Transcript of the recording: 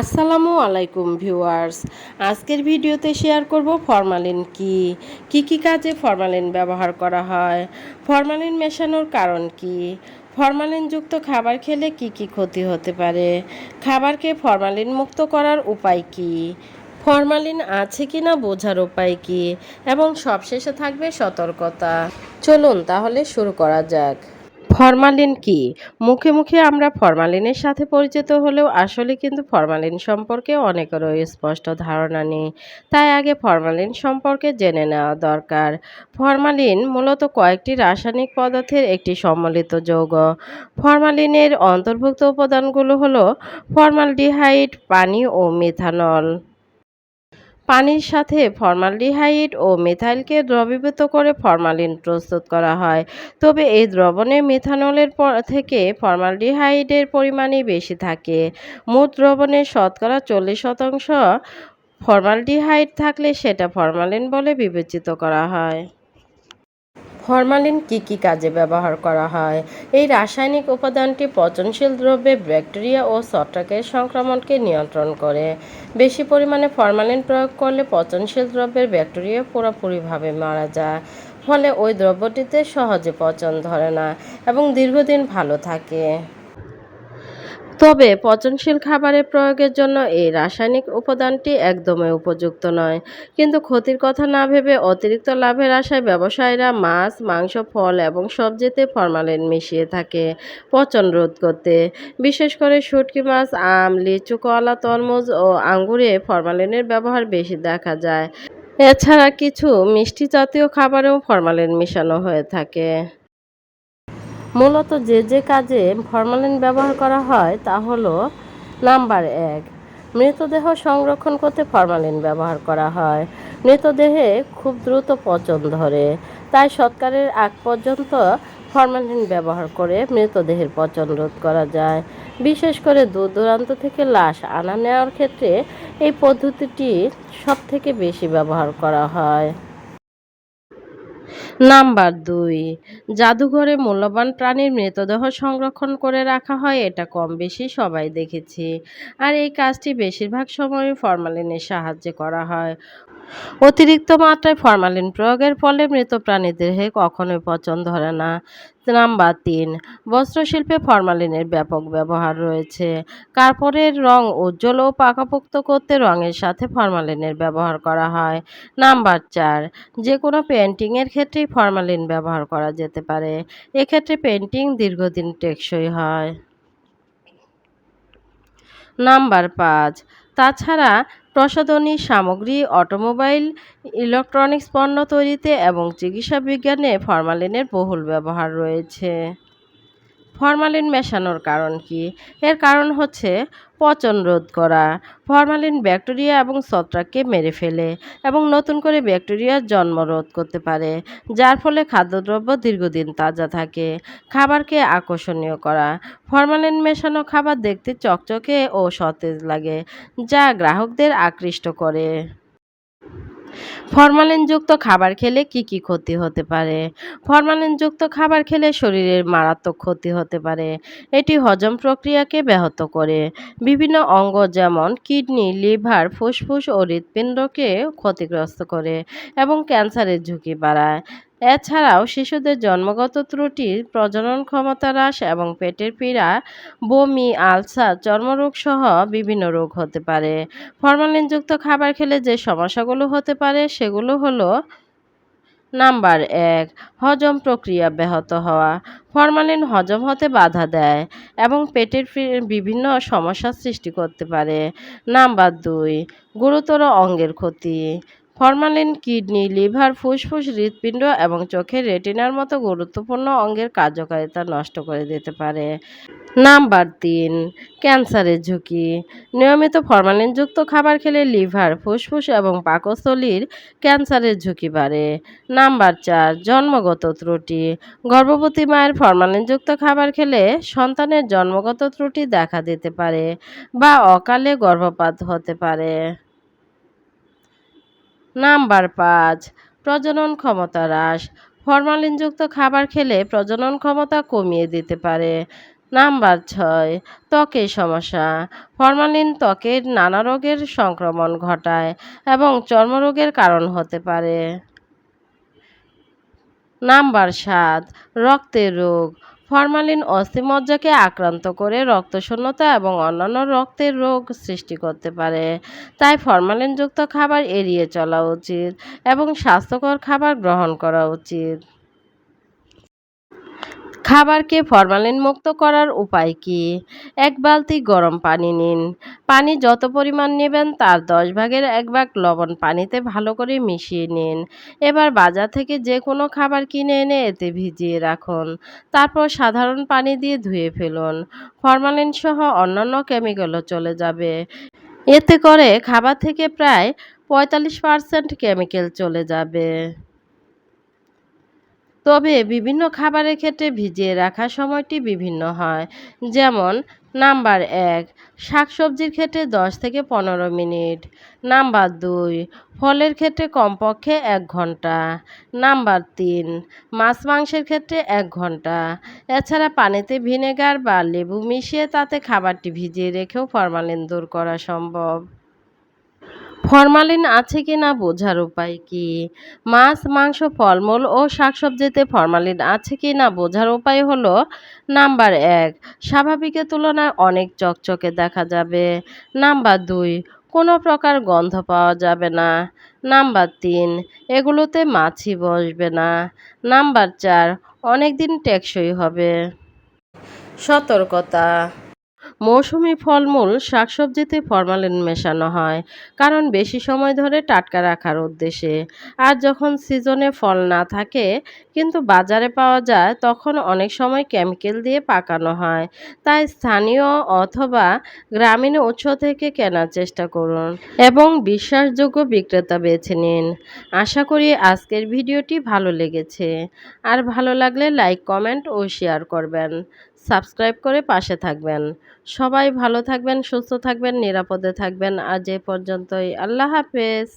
আসসালামু আলাইকুম ভিউয়ার্স। আজকের ভিডিওতে শেয়ার করব ফরমালিন কি? কি কি কাজে ফরমালিন ব্যবহার করা হয়? ফরমালিন মেশানোর কারণ কি? ফরমালিনযুক্ত খাবার খেলে কি কি ক্ষতি হতে পারে? খাবারকে ফরমালিন মুক্ত করার উপায় কি? ফরমালিন আছে কি না বোঝার উপায় কি? এবং সবশেষে থাকবে সতর্কতা। চলুন তাহলে শুরু করা যাক। ফরমালিন কি? মুখে মুখে আমরা ফরমালিনের সাথে পরিচিত হলেও আসলে কিন্তু ফরমালিন সম্পর্কে অনেকেরও স্পষ্ট ধারণা নেই। তাই আগে ফরমালিন সম্পর্কে জেনে নেওয়া দরকার। ফরমালিন মূলত কয়েকটি রাসায়নিক পদার্থের একটি সম্মিলিত যৌগ। ফরমালিনের অন্তর্ভুক্ত উপাদানগুলো হলো ফর্মালডিহাইড, পানি ও মিথানল। পানির সাথে ফর্মালডিহাইড ও মেথাইলকে দ্রবীভূত করে ফরমালিন প্রস্তুত করা হয়। তবে এই দ্রবণে মেথানলের থেকে ফর্মালডিহাইডের পরিমাণই বেশি থাকে। মোট দ্রবণে শতকরা চল্লিশ শতাংশ ফর্মালডিহাইড থাকলে সেটা ফরমালিন বলে বিবেচিত করা হয়। ফরমালিন কি কি কাজে ব্যবহার করা হয়? এই রাসায়নিক উপাদানটি পচনশীল দ্রব্যে ব্যাকটেরিয়া ও ছত্রাকের সংক্রমণকে নিয়ন্ত্রণ করে। বেশি পরিমাণে ফরমালিন প্রয়োগ করলে পচনশীল দ্রব্যের ব্যাকটেরিয়া পুরোপুরিভাবে মারা যায়। ফলে ওই দ্রব্যটিতে সহজে পচন ধরে না এবং দীর্ঘদিন ভালো থাকে। তবে পচনশীল খাবারের প্রয়োগের জন্য এই রাসায়নিক উপাদানটি একদমই উপযুক্ত নয়। কিন্তু ক্ষতির কথা না ভেবে অতিরিক্ত লাভের আশায় ব্যবসায়ীরা মাছ, মাংস, ফল এবং সবজিতে ফরমালিন মিশিয়ে থাকে পচন রোধ করতে। বিশেষ করে শুটকি মাছ, আম, লিচু, কলা, তরমুজ ও আঙ্গুরে ফরমালিনের ব্যবহার বেশি দেখা যায়। এছাড়া কিছু মিষ্টি জাতীয় খাবারেও ফরমালিন মেশানো হয়ে থাকে। মূলত যে যে কাজে ফরমালিন ব্যবহার করা হয় তা হলো নাম্বার এক, মৃতদেহ সংরক্ষণ করতে ফরমালিন ব্যবহার করা হয়। মৃতদেহে খুব দ্রুত পচন ধরে। তাই সৎকারের আগ পর্যন্ত ফরমালিন ব্যবহার করে মৃতদেহের পচন রোধ করা যায়। বিশেষ করে দূর দূরান্ত থেকে লাশ আনা নেওয়ার ক্ষেত্রে এই পদ্ধতিটি সব থেকে বেশি ব্যবহার করা হয়। নাম্বার দুই, জাদুঘরে মূল্যবান প্রাণীর মৃতদেহ সংরক্ষণ করে রাখা হয়, এটা কম বেশি সবাই দেখেছি। আর এই কাজটি বেশিরভাগ সময় ফরমালিনের সাহায্যে করা হয়। অতিরিক্ত মাত্রায় ফরমালিন প্রয়োগের ফলে মৃত প্রাণীদের হে কখনোই পচন ধরে না। নাম্বার তিন বস্ত্রশিল্পে ফরমালিনের ব্যাপক ব্যবহার রয়েছে। কাপড়ের রং উজ্জ্বল ও পাকাপোক্ত করতে রঙের সাথে ফরমালিনের ব্যবহার করা হয়। নাম্বার চার যে কোনো পেন্টিংয়ের ক্ষেত্রেই ফরমালিন ব্যবহার করা যেতে পারে। এক্ষেত্রে পেন্টিং দীর্ঘদিন টেকসই হয়। নাম্বার পাঁচ, তাছাড়া প্রসাধনী সামগ্রী অটোমোবাইল ইলেকট্রনিক্স পণ্য তৈরিতে এবং চিকিৎসা বিজ্ঞানে ফরমালিনের বহুল ব্যবহার রয়েছে। ফরমালিন মেশানোর কারণ কি? এর কারণ হচ্ছে পচন রোধ করা। ফরমালিন ব্যাকটেরিয়া এবং ছত্রাককে মেরে ফেলে এবং নতুন করে ব্যাকটেরিয়ার জন্ম রোধ করতে পারে, যার ফলে খাদ্যদ্রব্য দীর্ঘদিন তাজা থাকে। খাবারকে আকর্ষণীয় করা। ফরমালিন মেশানো খাবার দেখতে চকচকে ও সতেজ লাগে, যা গ্রাহকদের আকৃষ্ট করে। ফরমালিনযুক্ত খাবার খেলে কি কি ক্ষতি হতে পারে? ফরমালিনযুক্ত খাবার খেলে শরীরের মারাত্মক ক্ষতি হতে পারে। এটি হজম প্রক্রিয়াকে ব্যাহত করে। বিভিন্ন অঙ্গ যেমন কিডনি, লিভার, ফুসফুস ও হৃৎপিণ্ডকে ক্ষতিগ্রস্ত করে এবং ক্যান্সারের ঝুঁকি বাড়ায়। এছাড়াও শিশুদের জন্মগত ত্রুটি প্রজনন ক্ষমতা হ্রাস এবং পেটের পীড়া, বমি, আলসার চর্মরোগ সহ বিভিন্ন রোগ হতে পারে। ফরমালিনযুক্ত খাবার খেলে যে সমস্যাগুলো হতে পারে সেগুলো হলো নাম্বার এক, হজম প্রক্রিয়া ব্যাহত হওয়া। ফরমালিন হজম হতে বাধা দেয় এবং পেটের বিভিন্ন সমস্যার সৃষ্টি করতে পারে। নাম্বার দুই, গুরুতর অঙ্গের ক্ষতি। ফরমালিন, কিডনি, লিভার, ফুসফুস, হৃৎপিণ্ড এবং চোখের রেটিনার মতো গুরুত্বপূর্ণ অঙ্গের কার্যকারিতা নষ্ট করে দিতে পারে। নাম্বার তিন, ক্যান্সারের ঝুঁকি। নিয়মিত ফরমালিনযুক্ত খাবার খেলে লিভার, ফুসফুস এবং পাকস্থলীর ক্যান্সারের ঝুঁকি বাড়ে। নাম্বার চার, জন্মগত ত্রুটি। গর্ভবতী মায়ের ফরমালিনযুক্ত খাবার খেলে সন্তানের জন্মগত ত্রুটি দেখা দিতে পারে বা অকালে গর্ভপাত হতে পারে। নাম্বার পাঁচ, প্রজনন ক্ষমতা হ্রাস। ফরমালিনযুক্ত খাবার খেলে প্রজনন ক্ষমতা কমিয়ে দিতে পারে। নাম্বার ছয়, ত্বকের সমস্যা। ফরমালিন ত্বকের নানা রোগের সংক্রমণ ঘটায় এবং চর্মরোগের কারণ হতে পারে। নাম্বার সাত, রক্তের রোগ। ফরমালিন অস্থিমজ্জাকে আক্রান্ত করে রক্তশূন্যতা এবং অন্যান্য রক্তের রোগ সৃষ্টি করতে পারে। তাই ফরমালিনযুক্ত খাবার এড়িয়ে চলা উচিত এবং স্বাস্থ্যকর খাবার গ্রহণ করা উচিত। খাবারকে ফরমালিন মুক্ত করার উপায় কি? এক বালতি গরম পানি নিন। পানি যত পরিমাণ নেবেন তার দশ ভাগের এক ভাগ লবণ পানিতে ভালো করে মিশিয়ে নিন। এবার বাজার থেকে যে কোনো খাবার কিনে এনে এতে ভিজিয়ে রাখুন। তারপর সাধারণ পানি দিয়ে ধুয়ে ফেলুন। ফরমালিন সহ অন্যান্য কেমিক্যালও চলে যাবে। এতে করে খাবার থেকে প্রায় পঁয়তাল্লিশ পার্সেন্ট কেমিক্যাল চলে যাবে। তবে বিভিন্ন খাবারের ক্ষেত্রে ভিজিয়ে রাখার সময়টি বিভিন্ন হয়। যেমন, নাম্বার এক, শাকসবজির ক্ষেত্রে দশ থেকে পনেরো মিনিট। নাম্বার দুই, ফলের ক্ষেত্রে কমপক্ষে এক ঘণ্টা। নাম্বার তিন, মাছ মাংসের ক্ষেত্রে এক ঘণ্টা। এছাড়া পানিতে ভিনেগার বা লেবু মিশিয়ে তাতে খাবারটি ভিজিয়ে রেখেও ফরমালিন দূর করা সম্ভব। ফরমালিন আছে কি না বোঝার উপায় কি? মাছ, মাংস, ফলমূল ও শাকসবজিতে ফরমালিন আছে কি না বোঝার উপায় হলো নাম্বার এক স্বাভাবিকের তুলনায় অনেক চকচকে দেখা যাবে। নাম্বার দুই, কোনো প্রকার গন্ধ পাওয়া যাবে না। নাম্বার তিন, এগুলোতে মাছি বসবে না। নাম্বার চার অনেক দিন টেকসই হবে। সতর্কতা মৌসুমি ফলমূল, শাকসবজিতে ফরমালিন মেশানো হয়, কারণ বেশি সময় ধরে টাটকা রাখার উদ্দেশ্যে। আর যখন সিজনে ফল না থাকে, কিন্তু বাজারে পাওয়া যায়, তখন অনেক সময় কেমিক্যাল দিয়ে পাকানো হয়। তাই স্থানীয় অথবা গ্রামীণ উৎস থেকে কেনার চেষ্টা করুন এবং বিশ্বাসযোগ্য বিক্রেতা বেছে নিন। আশা করি আজকের ভিডিওটি ভালো লেগেছে। আর ভালো লাগলে লাইক, কমেন্ট ও শেয়ার করবেন। সাবস্ক্রাইব করে পাশে থাকবেন। সবাই ভালো থাকবেন, সুস্থ থাকবেন, নিরাপদে থাকবেন। আজ এ পর্যন্তই। আল্লাহ হাফেজ।